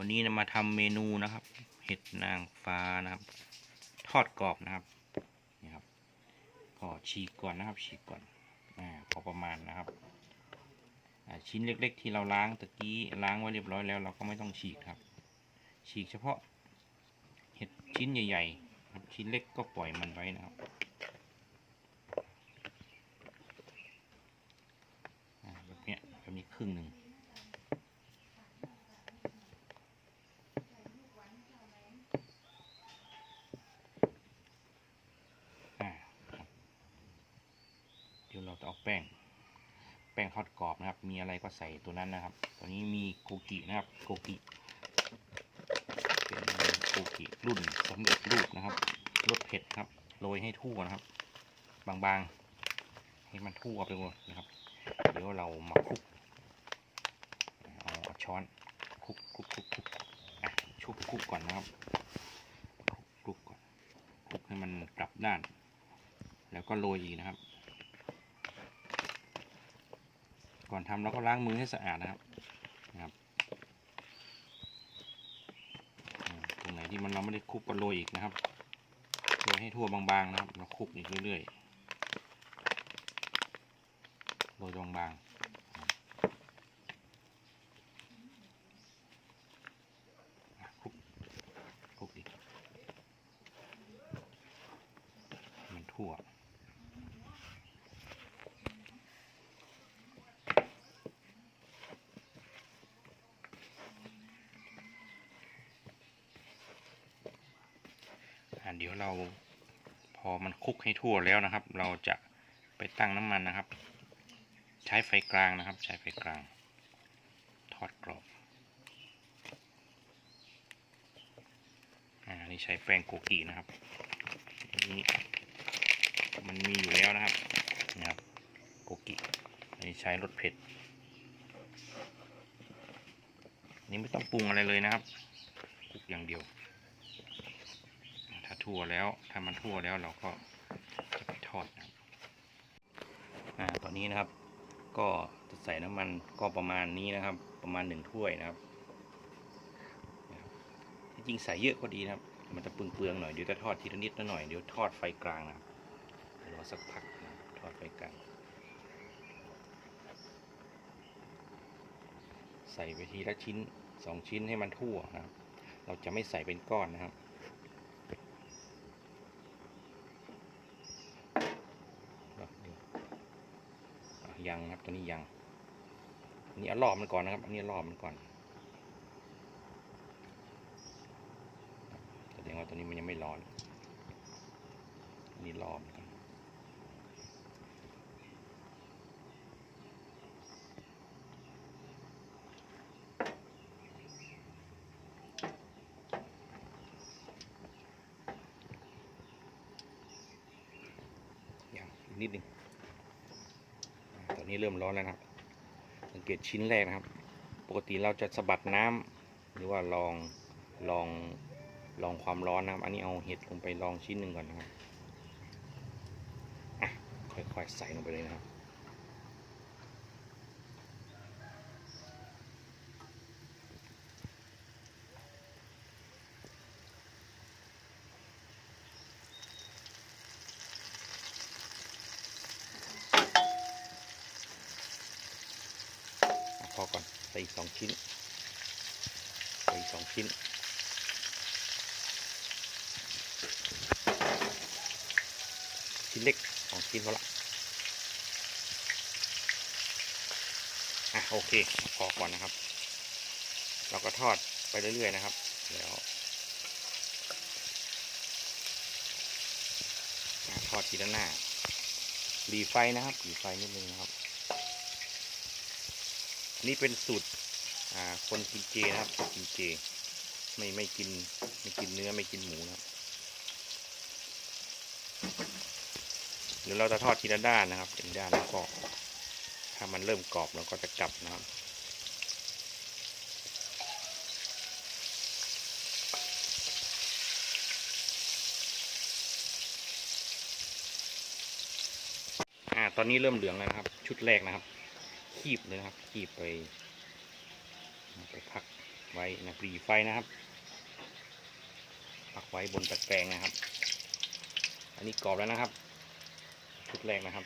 วันนี้นะมาทำเมนูนะครับ เห็ดนางฟ้านะครับ ทอดกรอบนะครับนี่ครับก็ฉีกก่อนนะครับ ฉีกก่อนอ่าพอประมาณนะครับชิ้นเล็ก ๆ ที่เราล้างตะกี้ล้างไว้เรียบร้อยแล้วเราก็ไม่ต้องฉีกครับ ฉีกเฉพาะเห็ดชิ้นใหญ่ๆครับชิ้นเล็กก็ปล่อยมันไว้นะครับอ่าแบบนี้แบบนี้ครึ่งหนึ่ง อ่าครับเดี๋ยวเราจะเอา แป้ง แป้งทอดกรอบนะครับ มีอะไรก็ใส่ตัวนั้นนะครับ ตัวนี้มีโกกินะครับโกกิเป็นโกกิรุ่นสำเร็จรูปนะครับรสเผ็ดครับโรยให้ทั่วนะครับ บางๆ ให้มันทั่วไปหมดนะครับ เดี๋ยวเรามาคลุกเอาช้อนคลุกคลุกคลุกคลุกชุบคลุกก่อนนะครับคลุกก่อนคลุกให้มันกลับด้าน แล้วก็โรยอีกนะครับ ก่อนทำเราก็ล้างมือให้สะอาดนะครับนะครับตรงไหนที่มันเราไม่ได้คลุกก็โรยอีกนะครับโรยให้ทั่วบางๆนะครับเราคลุกอีกเรื่อยๆโรยบางๆคลุกคลุกอีกมันทั่ว เดี๋ยวเราพอมันคลุกให้ทั่วแล้วนะครับ เราจะไปตั้งน้ำมันนะครับ ใช้ไฟกลางนะครับ ใช้ไฟกลาง ทอดกรอบอ่านี่ใช้แป้งโกกินะครับนนี้มันมีอยู่แล้วนะครับนะครับโกกิอันนี้ใช้รสเผ็ดนนี้ไม่ต้องปรุงอะไรเลยนะครับคลุกอย่างเดียว ทั่วแล้วถ้ามันทั่วแล้วเราก็จะไปทอดนะครับอ่าตอนนี้นะครับ ก็จะใส่น้ำมันก็ประมาณนี้นะครับ ประมาณหนึ่งถ้วยนะครับจริงๆใส่เยอะก็ดีนะครับ มันจะเปืองๆหน่อยเดี๋ยวจะทอดทีละนิดละหน่อยเดี๋ยวทอดไฟกลางนะครับรอสักพักนะทอดไฟกลางใส่ไปทีละชิ้นสองชิ้นให้มันทั่วนะครับ เราจะไม่ใส่เป็นก้อนนะครับ รอบเดียวอะ ยังครับ ตัวนี้ยังนนี้เอารอบมันก่อนนะครับ อันนี้รอบมันก่อนแสดงว่าตัวนี้มันยังไม่ร้อนนนี้รอบมันก่อนยังอีกนิดนึง นี้เริ่มร้อนแล้วนะครับ สังเกตชิ้นแรกนะครับ ปกติเราจะสะบัดน้ำหรือว่าลองลองลองความร้อนนะครับ อันนี้เอาเห็ดลงไปลองชิ้นหนึ่งก่อนนะครับอะค่อยๆใส่ลงไปเลยนะครับ อะพอก่อนใส่อีกสองชิ้นใส่อีกสองชิ้น ชิ้นเล็กสองชิ้นพอละอะโอเคพอก่อนนะครับ เราก็ทอดไปเรื่อยๆนะครับแล้วอทอดทีละหน้าหลีไฟนะครับหลีไฟนิดนึงนะครับ นี่เป็นสูตรอ่าคนกินเจนะครับคนกินเจ ไม่ไม่กินไม่กินเนื้อไม่กินหมูนะครับเดี๋ยวเราจะทอดทีละด้านนะครับเป็นด้านแล้วก็ถ้ามันเริ่มกรอบเราก็จะกลับนะครับอ่าตอนนี้เริ่มเหลืองแล้วนะครับ ชุดแรกนะครับ คีบเลยนะครับ คีบไป ไปพักไว้นะปรีไฟนะครับ พักไว้บนตะแกรงนะครับ อันนี้กรอบแล้วนะครับ ชุดแรกนะครับ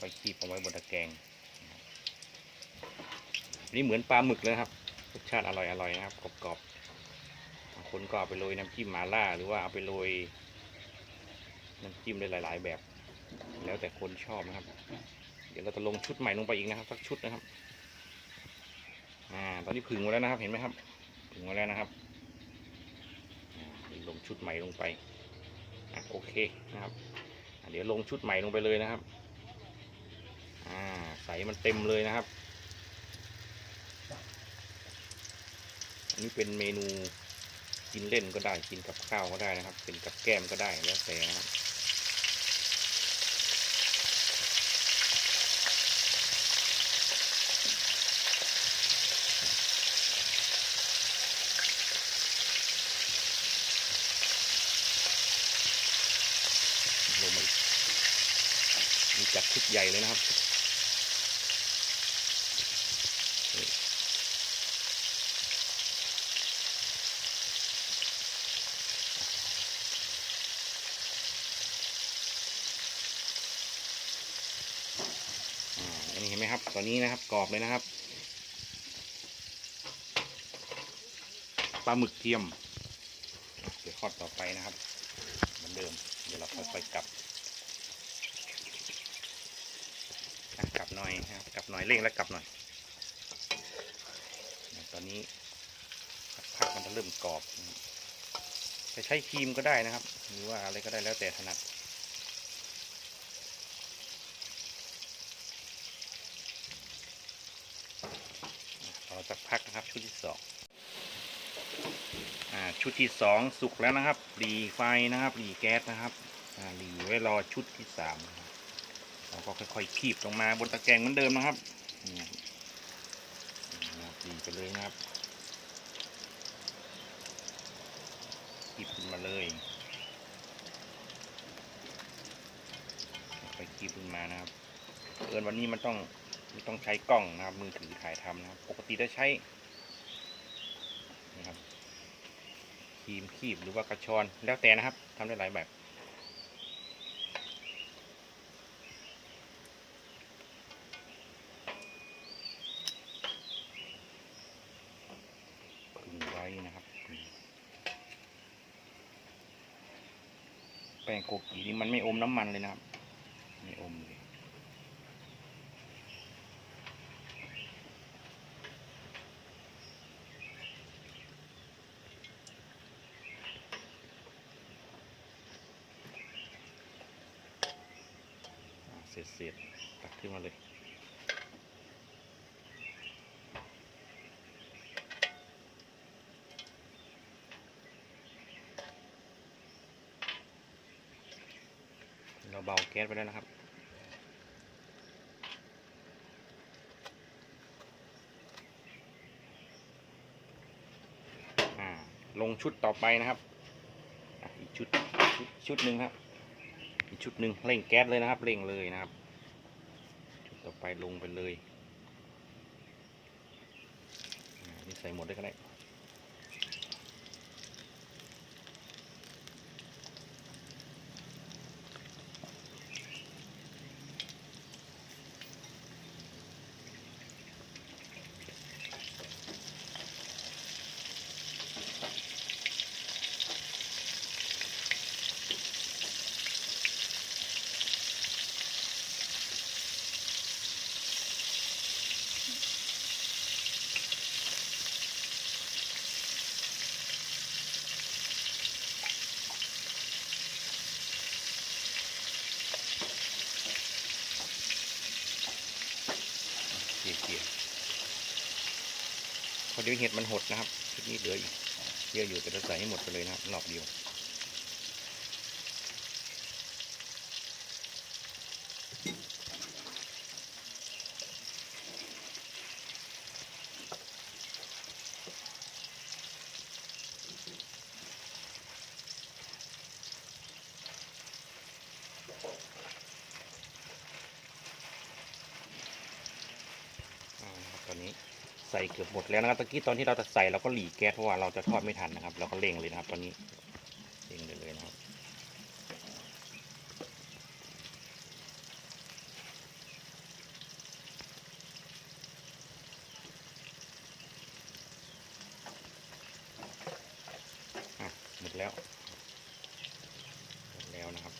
ค่อยๆคีบเอาไว้บนตะแกรงอันนี้เหมือนปลาหมึกเลยครับรสชาติอร่อยอร่อยนะครับกรอบๆบางคนก็เอาไปโรยน้ำจิ้มมาล่า หรือว่าเอาไปโรยน้ำจิ้มได้หลาย ๆ แบบ แล้วแต่คนชอบนะครับ เดี๋ยวเราจะลงชุดใหม่ลงไปอีกนะครับสักชุดนะครับ อ่า ตอนนี้ผึ่งมาแล้วนะครับ เห็นไหมครับผึ่งมาแล้วนะครับอ่าลงชุดใหม่ลงไปอะโอเคนะครับเดี๋ยวลงชุดใหม่ลงไปเลยนะครับ อ่า ใส่มันเต็มเลยนะครับ อันนี้เป็นเมนูกินเล่นก็ได้กินกับข้าวก็ได้นะครับ เป็นกับแก้มก็ได้แล้วแต่นะครับ ลงมาอีกนี่จัดชุดให ญ่เลยนะครับนี่อ่าอันนี้เห็นไหมครับตอนนี้นะครับกรอบเลยนะครับปลาหมึกเทียม เดี๋ยวทอดต่อไปนะครับ เหมือนเดิม เดี๋ยวเราค่อยๆกลับอะก ลับหน่อยนะครับกลับหน่อยเร่งแล้วกลับหน่อย ตอนนี้ผักมันจะเริ่มกรอบนะครับจะใช้ครีมก็ได้นะครับ หรือว่าอะไรก็ได้แล้วแต่ถนัดรอสักพักนะครับชุดที่สองอชุดที่สองสุกแล้วนะครับหลีไฟนะครับหลีแก๊สนะครับอ่าหลีไว้รอชุดที่สามนะครับ เราก็ค่อยๆคีบลงมาบนตะแกรงเหมือนเดิมนะครับนี่นะครับนะครับหลีไปเลยนะครับคีบขึ้นมาเลยค่อยๆคีบขึ้นมานะครับเอินวันนี้มันต้องมันต้องใช้กล้องนะครับ มือถือถ่ายทำนะครับ ปกติจะใช้นะครับครีมคีบหรือว่ากระชอนแล้วแต่นะครับทำได้หลายแบบพึงไว้นะครับพึงแป้ง โกกีนี่มันไม่อมน้ำมันเลยนะครับ ไม่อมเลยเสร็จเสร็จตักขึ้นมาเลย เราเบาแก๊สไปแล้วนะครับลงชุดต่อไปนะครับอีกชุดชุดหนึ่งครับ อีกชุดหนึ่งเร่งแก๊สเลยนะครับเร่งเลยนะครับ ชุดต่อไปลงไปเลยนี่ใส่หมดได้ก็ได้ เกี่ยพอเดี๋ยวเห็ดมันหดนะครับชุดนี้เหลืออีกเยอะอยู่แต่เราใส่ให้หมดไปเลยนะครับรอกเดียว อ่านะครับตอนนี้ ใส่เกือบหมดแล้วนะครับตะกี้ตอนที่เราจะใส่เราก็หลีแก๊สเพราะว่าเราจะทอดไม่ทันนะครับ เราก็เร่งเลยนะครับ ตอนนี้เร่งเลยนะครับอะหมดแล้วหมดแล้วนะครับ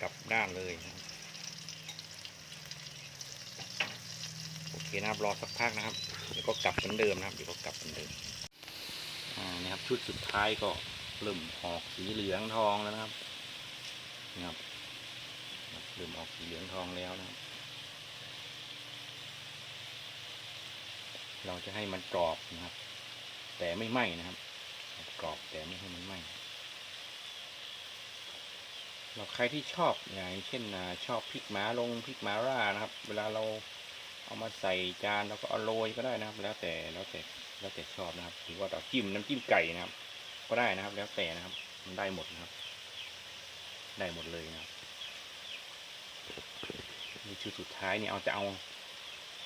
กลับด้านเลยนะ คนะครับรอสักพักนะครับเดี๋ยวก็กลับเหมือนเดิมนะครับเดี๋ยวก็กลับเหมือนเดิมอ่านะครับชุดสุดท้ายก็เริ่มออกสีเหลืองทองแล้วนะครับนะครับเริ่มออกสีเหลืองทองแล้วนะครับ เราจะให้มันกรอบนะครับ แต่ไม่ไหม้นะครับ กรอบแต่ไม่ให้มันไหม้เราใครที่ชอบอย่างเช่นชอบพริกหมาลงพริกหมาร่านะครับ เวลาเรา เอามาใส่จานเราก็เอาโรยก็ได้นะครับ แล้วแต่แล้วแต่แล้วแต่ชอบนะครับหรือว่าเราจิ้มน้ำจิ้มไก่นะครับ ก็ได้นะครับ แล้วแต่นะครับ มันได้หมดนะครับ ได้หมดเลยนะครับนี่ชุดสุดท้ายเนี่ยเอาจะเอา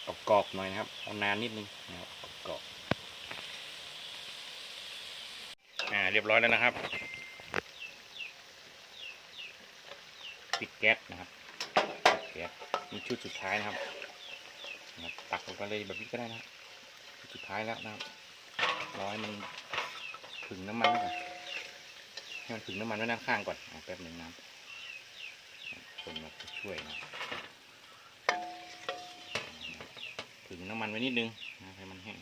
เอากรอบหน่อยนะครับเอานานนิดนึงนะครับเอากรอบอ่าเรียบร้อยแล้วนะครับปิดแก๊สนะครับปิดแก๊สมีชุดสุดท้ายนะครับ นะตักลงไปเลยแบบนี้ก็ได้นะสุดท้ายแล้วนะครับรอให้มันถึงน้ำมันก่อนให้มันถึงน้ำมันไว้ด้านข้างก่อนอแป๊บหนึ่งนะครับคนมาช่วยนะถึงน้ำมันไว้นิดนึงนะให้มันแห้ง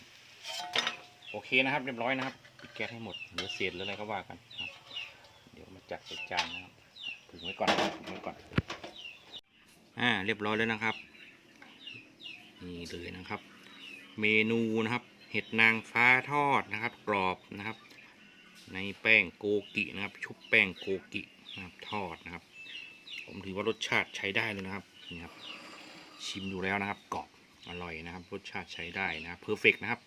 โอเคนะครับ เรียบร้อยนะครับปิดแก๊สให้หมดเหลือเศษหรืออะไรก็ว่ากันครับ เดี๋ยวมาจัดใส่จานนะครับถึงไว้ก่อนถึงไว้ก่อนอ่าเรียบร้อยแล้วนะครับ นี่เลยนะครับ เมนูนะครับเห็ดนางฟ้าทอดนะครับกรอบนะครับ ในแป้งโกกินะครับ ชุบแป้งโกกินะครับทอดนะครับ ผมถือว่ารสชาติใช้ได้เลยนะครับนี่ครับ ชิมดูแล้วนะครับกรอบอร่อยนะครับ รสชาติใช้ได้นะครับเพอร์เฟกนะครับ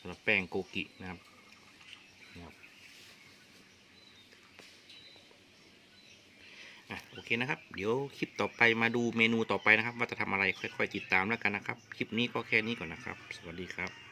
สำหรับแป้งโกกินะครับ อะโอเคนะครับ เดี๋ยวคลิปต่อไปมาดูเมนูต่อไปนะครับ ว่าจะทำอะไรค่อย ๆ ติดตามแล้วกันนะครับ คลิปนี้ก็แค่นี้ก่อนนะครับ สวัสดีครับ